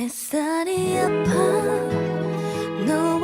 햇살이 아파. 너와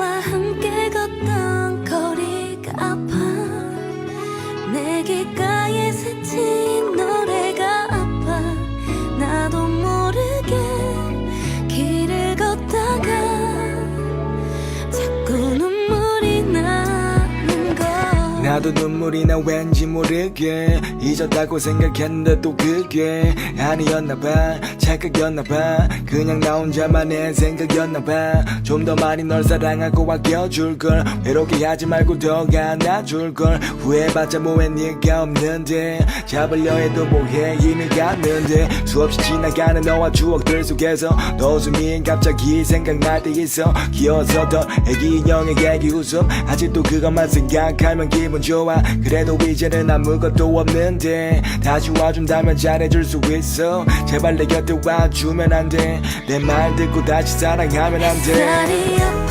나도 눈물이 나 왠지 모르게 잊었다고 생각했는데 또 그게 아니었나봐. 착각이었나봐. 그냥 나 혼자만의 생각이었나봐. 좀 더 많이 널 사랑하고 아껴줄걸. 외롭게 하지 말고 더 안아줄걸. 후회해봤자 뭐해 네가 없는데. 잡으려 해도 뭐해. 힘이 갔는데. 수없이 지나가는 너와 추억들 속에서. 너 웃음이 갑자기 생각날 때 있어. 더 애기 인형의 애기 웃음. 아직도 그것만 생각하면 기분 좋아. 그래도 이제는 아무것도 없는데 다시 와준다면 잘해줄 수 있어. 제발 내 곁에 와주면 안 돼 내 말 듣고 다시 사랑하면 안돼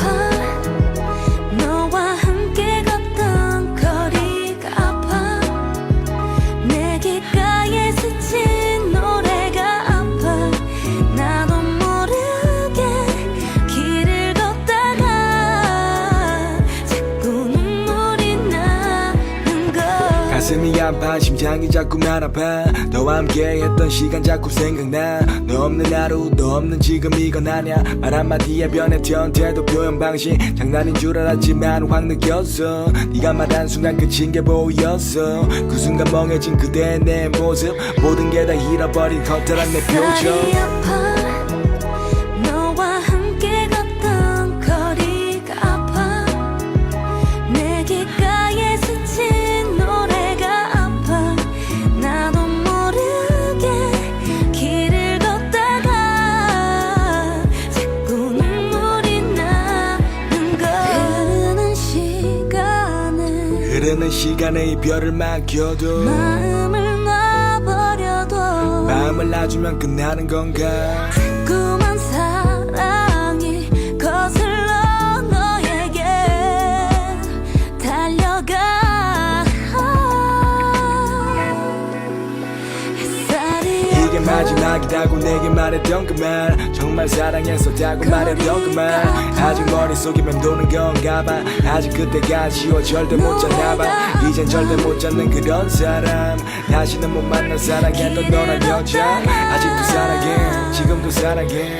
가슴이 아파 심장이 자꾸 날아봐. 너와 함께 했던 시간 자꾸 생각나. 너 없는 하루 너 없는 지금 이건 아냐 말 한마디에 변했던 태도 표현 방식. 장난인 줄 알았지만 확 느꼈어. 네가 말한 순간 끝인 게 보였어. 그 순간 멍해진 그대의 내 모습. 모든 게 다 잃어버린 커다란 내 표정 흐르는 시간에 이별을 맡겨도 마음을 놔버려도 마음을 놔주면 끝나는 건가? 자꾸 이 이게 마지막이라고 내게 말했던 그말 정말 사랑했었다고 말했던 그말 아직 머릿속에 맴도는 건가 봐. 아직 그때가 아쉬워 절대 못 찾나봐. 이젠 절대 못 찾는 그런 사람. 다시는 못 만난 사랑했던 너란 여자. 아직도 사랑해. 지금도 사랑해